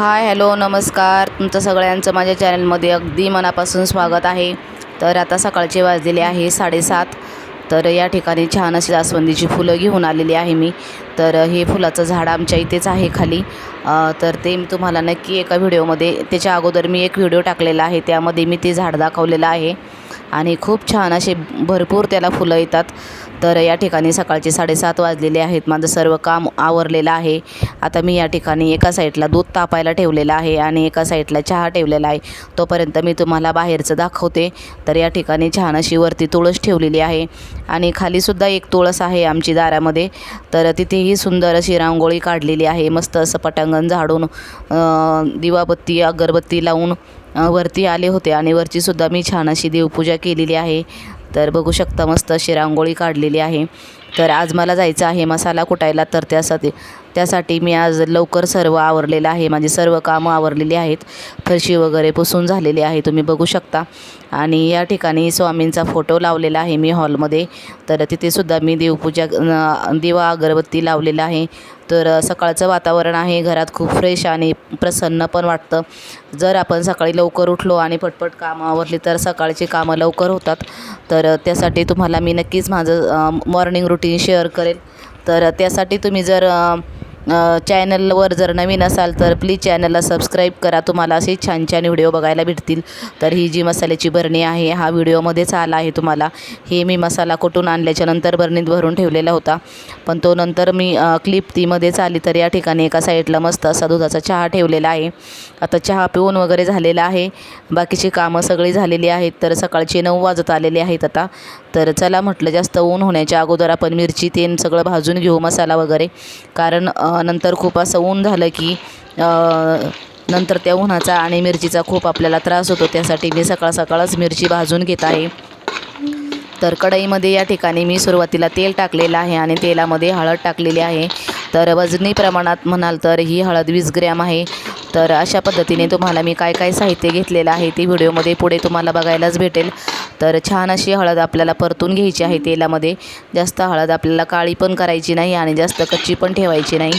Hi hello नमस्कार. तुमचं सगळ्यांचं माझ्या चॅनलमध्ये अगदी मनापासून स्वागत आहे. तर आता सकाळचे वाजलेले आहे साडेसात. तर या ठिकाणी छान अशी जास्वंदीची फुलं घेऊन आलेली आहे मी. तर हे फुलाचं झाड आमच्या इथेच आहे खाली. तर ते मी तुम्हाला नक्की एका व्हिडिओमध्ये त्याच्या अगोदर मी एक व्हिडिओ टाकलेला आहे. त्यामध्ये मी ते झाड दाखवलेलं आहे. आणि खूप छान असे भरपूर त्याला फुलं येतात. तर या ठिकाणी सकाळचे साडेसात वाजलेले आहेत. माझं सर्व काम आवरलेलं आहे. आता मी या ठिकाणी एका साईडला दूध तापायला ठेवलेलं आहे आणि एका साईडला चहा ठेवलेला आहे. तोपर्यंत मी तुम्हाला बाहेरचं दाखवते. तर या ठिकाणी छान अशी वरती तुळस ठेवलेली आहे आणि खालीसुद्धा एक तुळस आहे आमची दारामध्ये. तर तिथेही सुंदर अशी रांगोळी काढलेली आहे. मस्त असं पटांगण झाडून दिवाबत्ती अगरबत्ती लावून वरती आले होते आणि वरचीसुद्धा मी छान अशी देवपूजा केलेली आहे. तर बघू शकता मस्त अशी रांगोळी काढलेली आहे. तर आज मला जायचं आहे मसाला कुटायला तर त्यासाठी त्यासाठी मी आज लवकर सर्व आवरलेलं आहे. माझी सर्व कामं आवरलेली आहेत. फरशी वगैरे पुसून झालेली आहे तुम्ही बघू शकता. आणि या ठिकाणी स्वामींचा फोटो लावलेला आहे मी हॉलमध्ये. तर तिथेसुद्धा मी देवपूजा दिवा अगरबत्ती लावलेला आहे. तर सकाळचं वातावरण आहे घरात खूप फ्रेश आणि प्रसन्न पण वाटतं. जर आपण सकाळी लवकर उठलो आणि पटपट कामं आवरली तर सकाळची कामं लवकर होतात. तर त्यासाठी तुम्हाला मी नक्कीच माझं मॉर्निंग रुटीन शेअर करेल. तर त्यासाठी तुम्ही जर चॅनलवर जर नवीन असाल तर प्लीज चॅनलला सबस्क्राईब करा. तुम्हाला असे छान छान व्हिडिओ बघायला भेटतील. तर ही जी मसाल्याची बरणी आहे हा व्हिडिओमध्येच आला आहे तुम्हाला. हे मी मसाला कुठून आणल्याच्या नंतर बरणीत भरून ठेवलेला होता. पण तो नंतर मी क्लिप तीमध्येच आली तर या ठिकाणी एका साईडला मस्त असा दुधाचा चहा ठेवलेला आहे. आता चहा पिऊन वगैरे झालेला आहे. बाकीची कामं सगळी झालेली आहेत. तर सकाळचे नऊ वाजत आलेले आहेत आता. तर चला म्हटलं जास्त ऊन होण्याच्या अगोदर आपण मिरची तेन सगळं भाजून घेऊ मसाला वगैरे. कारण नंतर खूप असं ऊन झालं की नंतर त्या उन्हाचा आणि मिरचीचा खूप आपल्याला त्रास होतो. त्यासाठी मी सकाळ सकाळच मिरची भाजून घेत आहे. तर कढईमध्ये या ठिकाणी मी सुरुवातीला तेल टाकलेलं आहे आणि तेलामध्ये हळद टाकलेली आहे. तर वजनी प्रमाणात म्हणाल तर ही हळद वीस ग्रॅम आहे. तर अशा पद्धतीने तुम्हाला मी काय काय साहित्य घेतलेलं आहे ते व्हिडिओमध्ये पुढे तुम्हाला बघायलाच भेटेल. तर छान अशी हळद आपल्याला परतून घ्यायची आहे तेलामध्ये. जास्त हळद आपल्याला काळी पण करायची नाही आणि जास्त कच्ची पण ठेवायची नाही.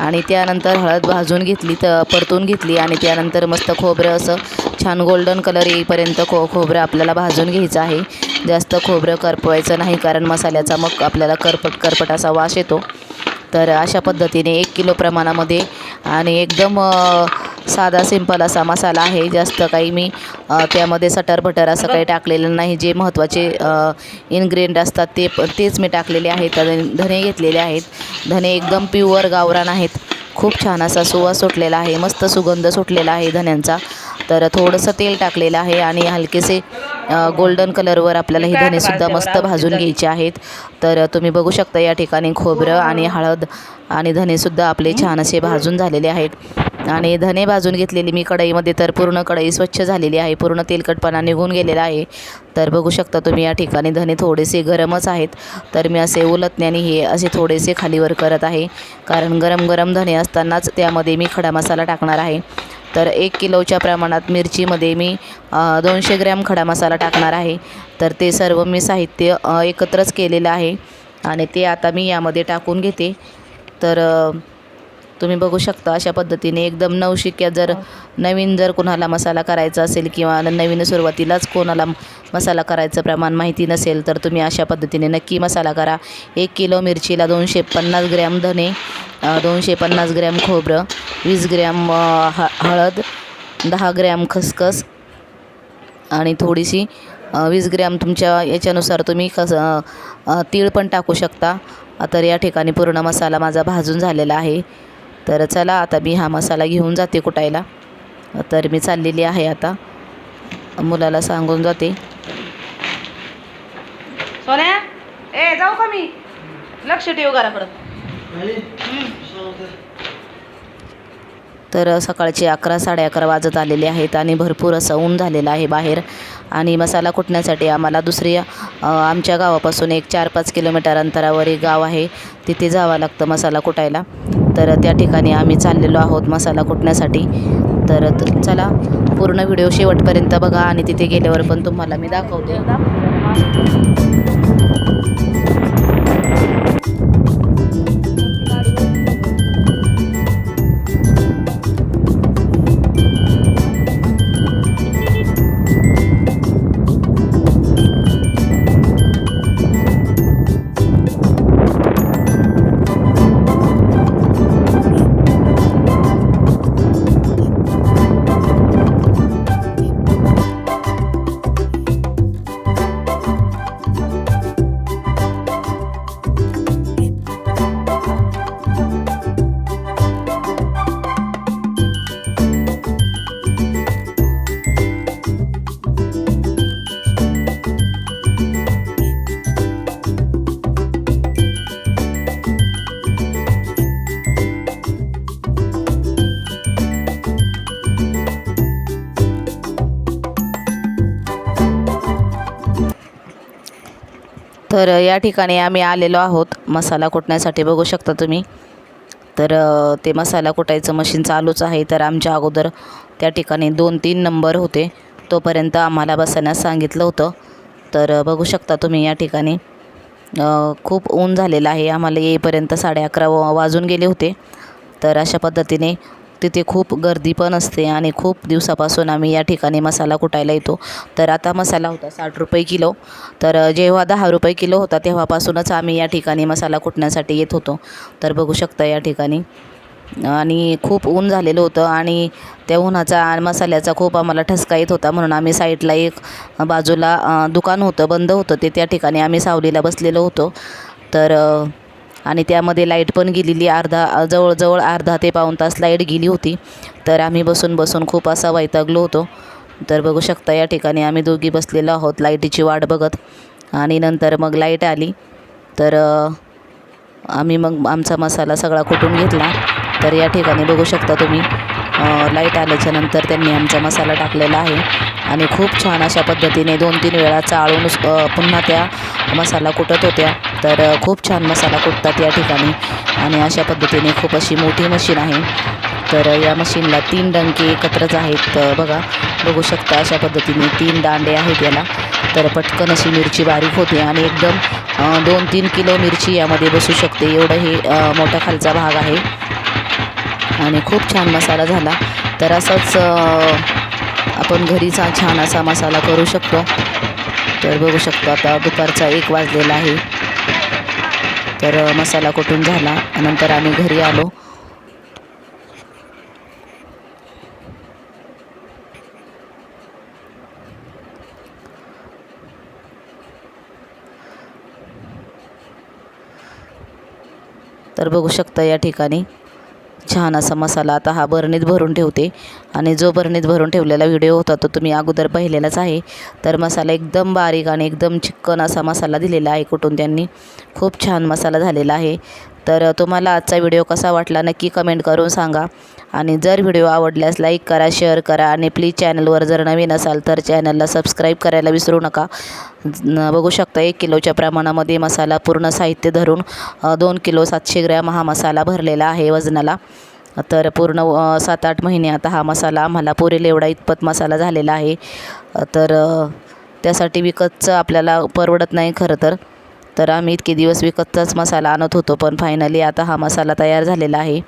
आणि त्यानंतर हळद भाजून घेतली तर परतून घेतली आणि त्यानंतर मस्त खोबरं असं छान गोल्डन कलर येईपर्यंत खो खोबरं आपल्याला भाजून घ्यायचं आहे. जास्त खोबरं करपवायचं नाही कारण मसाल्याचा मग आपल्याला करपट करपट असा वास येतो. तर अशा पद्धतीने एक किलो प्रमाणामध्ये आणि एकदम साधा सिंपल असा मसाला आहे. जास्त काही मी त्यामध्ये सटर बटर असं काही टाकलेलं नाही. जे महत्त्वाचे इन्ग्रेडियंट असतात ते प- तेच मी टाकलेले आहेत धने घेतलेले आहेत. धने एकदम प्युअर गावरान आहेत. खूप छान असा सुवास सुटलेला आहे. मस्त सुगंध सुटलेला आहे धन्यांचा. तर थोडंसं तेल टाकलेलं आहे आणि हलकेसे गोल्डन कलरवर आपल्याला हे धनेसुद्धा मस्त भाजून घ्यायचे आहेत. तर तुम्ही बघू शकता या ठिकाणी खोबरं आणि हळद आणि धनेसुद्धा आपले छान असे भाजून झालेले आहेत. आणि धने भाजून घेतलेली मी कढईमध्ये तर पूर्ण कढई स्वच्छ झालेली आहे पूर्ण तेलकटपणा निघून गेलेला आहे. तर बघू शकता तुम्ही या ठिकाणी धने थोडेसे गरमच आहेत. तर मी असे उलटण्याने हे असे थोडेसे खालीवर करत आहे. कारण गरम गरम धने असतानाच त्यामध्ये मी खडा मसाला टाकणार आहे. तर एक किलोच्या प्रमाणात मिरचीमध्ये मी दोनशे ग्रॅम खडा मसाला टाकणार आहे. तर ते सर्व मी साहित्य एकत्रच केलेलं आहे. आणि ते आता मी यामध्ये टाकून घेते. तर तुम्ही बघू शकता अशा पद्धतीने एकदम नवशिक्या जर नवीन जर कोणाला मसाला करायचा असेल किंवा नवीन सुरुवातीलाच कोणाला मसाला करायचं प्रमाण माहिती नसेल तर तुम्ही अशा पद्धतीने नक्की मसाला करा. एक किलो मिरचीला दोनशे पन्नास ग्रॅम धने दोनशे पन्नास ग्रॅम खोबरं वीस ग्रॅम ह हळद दहा ग्रॅम खसखस आणि थोडीशी वीस ग्रॅम तुमच्या याच्यानुसार तुम्ही खस तीळ पण टाकू शकता. तर या ठिकाणी पूर्ण मसाला माझा भाजून झालेला आहे. तर चला आता मी हा मसाला घेऊन जाते कुटायला. तर मी चाललेली आहे आता. मुलाला सांगून जाते. सोन्या ए जाऊ का मी? लक्ष ठेव घराकडं. तर सकाळचे अकरा साडे अकरा वाजत आलेले आहेत आणि भरपूर असं ऊन झालेलं आहे बाहेर. आणि मसाला कुटण्यासाठी आम्हाला दुसरी आमच्या गावापासून एक चार पाच किलोमीटर अंतरावर एक गाव आहे. तिथे जावं लागतं मसाला कुटायला. तर त्या ठिकाणी आम्ही चाललेलो आहोत मसाला कुटण्यासाठी. तर चला पूर्ण व्हिडिओ शेवटपर्यंत बघा आणि तिथे गेल्यावर पण तुम्हाला मी दाखवते. तर या ठिकाणी आम्ही आलेलो आहोत. मसाला कुटण्यासाठी बघू शकता तुम्ही. तर ते मसाला कुटायचं मशीन चालूच आहे. तर आमच्या अगोदर त्या ठिकाणी दोन तीन नंबर होते. तोपर्यंत आम्हाला बसण्यास सांगितलं होतं. तर बघू शकता तुम्ही या ठिकाणी. खूप ऊन झालेलं आहे. आम्हाला येईपर्यंत साडे अकरा वा- वाजून गेले होते. तर अशा पद्धतीने तिथे खूप गर्दी पण असते आणि खूप दिवसापासून आम्ही या ठिकाणी मसाला कुटायला येतो. तर आता मसाला होता साठ रुपये किलो. तर जेव्हा दहा रुपये किलो होता तेव्हापासूनच आम्ही या ठिकाणी मसाला कुटण्यासाठी येत होतो. तर बघू शकता या ठिकाणी. आणि खूप ऊन झालेलं होतं आणि त्या उन्हाचा आणि मसाल्याचा खूप आम्हाला ठसका येत होता. म्हणून आम्ही साईडला एक बाजूला दुकान होतं बंद होतं. ते त्या ठिकाणी आम्ही सावलीला बसलेलो होतो. तर आणि त्यामध्ये लाइट पण गेलेली अर्धा जवळजवळ अर्धा ते पाऊण तास लाइट गेली होती. तर आम्ही बसून बसून खूप असा वैतागलो होतो. तर बघू शकता या ठिकाणी आम्ही दोघी बसलेलो आहोत लाईटीची वाट बघत. आणि नंतर मग लाइट आली. तर आम्ही मग आमचा मसाला सगळा कुटून घेतला? तर या ठिकाणी बघू शकता तुम्ही. लाइट आल्याच्यानंतर त्यांनी आमचा मसाला टाकलेला आहे. आणि खूप छान अशा पद्धतीने दोन तीन वेळा चाळून पुन्हा त्या मसाला कुटत होत्या. तर खूप छान मसाला कुटतात या ठिकाणी. आणि अशा पद्धतीने खूप अशी मोठी मशीन आहे. तर या मशीनला तीन डंके एकत्रच आहेत बघा. बघू शकता अशा पद्धतीने तीन दांडे आहेत याला. तर पटकन अशी मिरची बारीक होते आणि एकदम दोन तीन किलो मिरची यामध्ये बसू शकते. एवढं हे मोठा खालचा भाग आहे. आणि खूप छान मसाला झाला. तर असंच आपण घरीचा छान असा मसाला करू शकतो. तर बघू शकतो आता दुपारचा एक वाजलेला आहे. तर मसाला कुठून झाला नंतर आम्ही घरी आलो. तर बघू शकता या ठिकाणी. छान असा मसाला आता हा बरणीत भरून ठेवते. आणि जो बरणीत भरून ठेवलेला व्हिडिओ होता तो तुम्ही अगोदर पाहिलेलाच आहे. तर मसाला एकदम बारीक आणि एकदम चिक्कन असा मसाला दिलेला आहे कुठून त्यांनी. खूप छान मसाला झालेला आहे. तर तुम्हाला आजचा व्हिडिओ कसा वाटला नक्की कमेंट करून सांगा. आणि जर व्हिडिओ आवडल्यास लाईक करा शेअर करा आणि प्लीज चॅनलवर जर नवीन असाल तर चॅनलला सबस्क्राईब करायला विसरू नका. बघू शकता एक किलोच्या प्रमाणामध्ये मसाला पूर्ण साहित्य धरून दोन किलो सातशे ग्रॅम हा मसाला भरलेला आहे वजनाला. तर पूर्ण सात आठ महिने आता हा मसाला आम्हाला पुरेल एवढा इतपत मसाला झालेला आहे. तर त्यासाठी विकतचं आपल्याला परवडत नाही खरं तर. तर आम्ही इतके दिवस विकतचाच मसाला आणत होतो पण फायनली आता हा मसाला तयार झालेला आहे.